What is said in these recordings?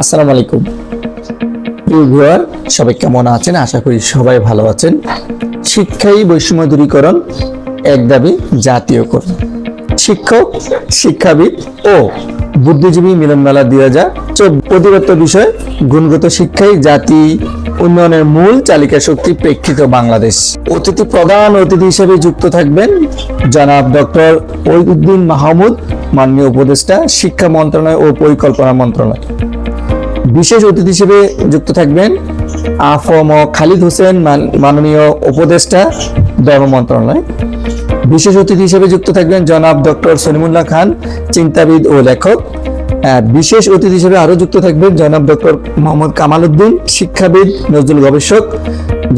আসসালামু আলাইকুম প্রিয় ভিউয়ার, সবাই কেমন আছেন? আশা করি সবাই ভালো আছেন। শিক্ষাই বৈষম্য দূরীকরণ, এক দাবি জাতীয়করণ। শিক্ষক, শিক্ষাবিদ ও বুদ্ধিজীবী মিলনমেলা দুই হাজার প্রতিবদ্ধ বিষয় গুণগত শিক্ষাই জাতি উন্নয়নের মূল চালিকা শক্তি প্রেক্ষিত বাংলাদেশ। অতিথি প্রধান অতিথি হিসেবে যুক্ত থাকবেন জনাব ডক্টর ওইদুদ্দিন মাহমুদ মাননীয় উপদেষ্টা, শিক্ষা মন্ত্রণালয় ও পরিকল্পনা মন্ত্রণালয়। বিশেষ অতিথি হিসেবে যুক্ত থাকবেন আফম খালিদ হোসেন মাননীয় উপদেষ্টা, ধর্ম মন্ত্রণালয়। বিশেষ অতিথি হিসেবে যুক্ত থাকবেন জনাব ডক্টর সলিমুল্লাহ খান, চিন্তাবিদ ও লেখক। বিশেষ অতিথি হিসেবে আরও যুক্ত থাকবেন জনাব ডক্টর মোহাম্মদ কামাল উদ্দিন শিক্ষাবিদ নজরুল গবেষক।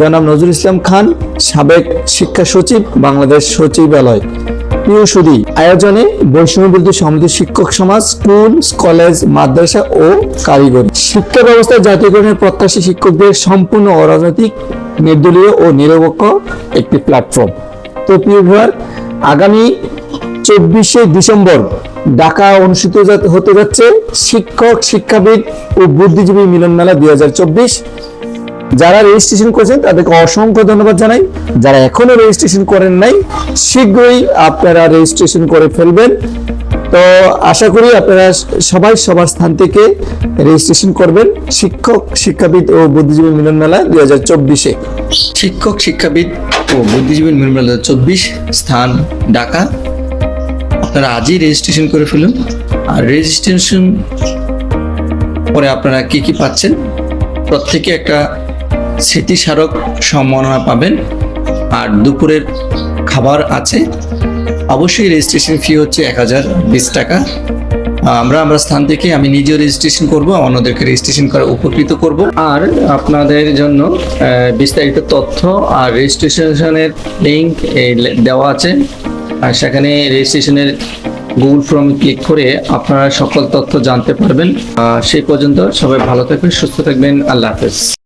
জনাব নজরুল ইসলাম খান, সাবেক শিক্ষা সচিব, বাংলাদেশ সচিবালয়। প্রিয় সুদী আয়োজনে বৈষম্য বিরোধী সমিতি শিক্ষক সমাজ, স্কুল, কলেজ, মাদ্রাসা ও কারিগরি। শিক্ষা ব্যবস্থা, জাতীয়করণের প্রত্যাশী শিক্ষকদের সম্পূর্ণ অরাজনৈতিক, নির্দলীয় ও নিরপেক্ষ একটি প্ল্যাটফর্ম তো প্রিয় ভিউয়ার আগামী চব্বিশে ডিসেম্বর ঢাকা অনুষ্ঠিত হতে যাচ্ছে শিক্ষক, শিক্ষাবিদ ও বুদ্ধিজীবী মিলন মেলা দুই হাজার চব্বিশ। যারা রেজিস্ট্রেশন করেছেন, তাদেরকে অসংখ্য ধন্যবাদ জানাই। যারা এখনও রেজিস্ট্রেশন করেন নাই শীঘ্রই আপনারা রেজিস্ট্রেশন করে ফেলবেন। তো আশা করি আপনারা সবাই সবার স্থান থেকে রেজিস্ট্রেশন করবেন। শিক্ষক, শিক্ষাবিদ ও বুদ্ধিজীবী মিলন মেলা দুই হাজার চব্বিশে। শিক্ষক, শিক্ষাবিদ ও বুদ্ধিজীবী মিলন মেলা চব্বিশ, স্থান ঢাকা। আপনারা আজই রেজিস্ট্রেশন করে ফেলুন। আর রেজিস্ট্রেশন পরে আপনারা কি কি পাচ্ছেন? প্রত্যেকে একটা স্মৃতিস্মারক সম্মাননা পাবেন। আর দুপুরের খাবার আছে। অবশ্যই রেজিস্ট্রেশন ফি হচ্ছে এক হাজার বিশ টাকা। আমরা আমরা স্থান থেকে আমি নিজেও রেজিস্ট্রেশন করব, অন্যদেরকে রেজিস্ট্রেশন করা উপকৃত করব। আর আপনাদের জন্য বিস্তারিত তথ্য আর রেজিস্ট্রেশনের লিঙ্ক দেওয়া আছে। আর সেখানে রেজিস্ট্রেশনের গুগল ফর্ম ক্লিক করে আপনারা সকল তথ্য জানতে পারবেন। সেই পর্যন্ত সবাই ভালো থাকবেন, সুস্থ থাকবেন। আল্লাহ হাফেজ।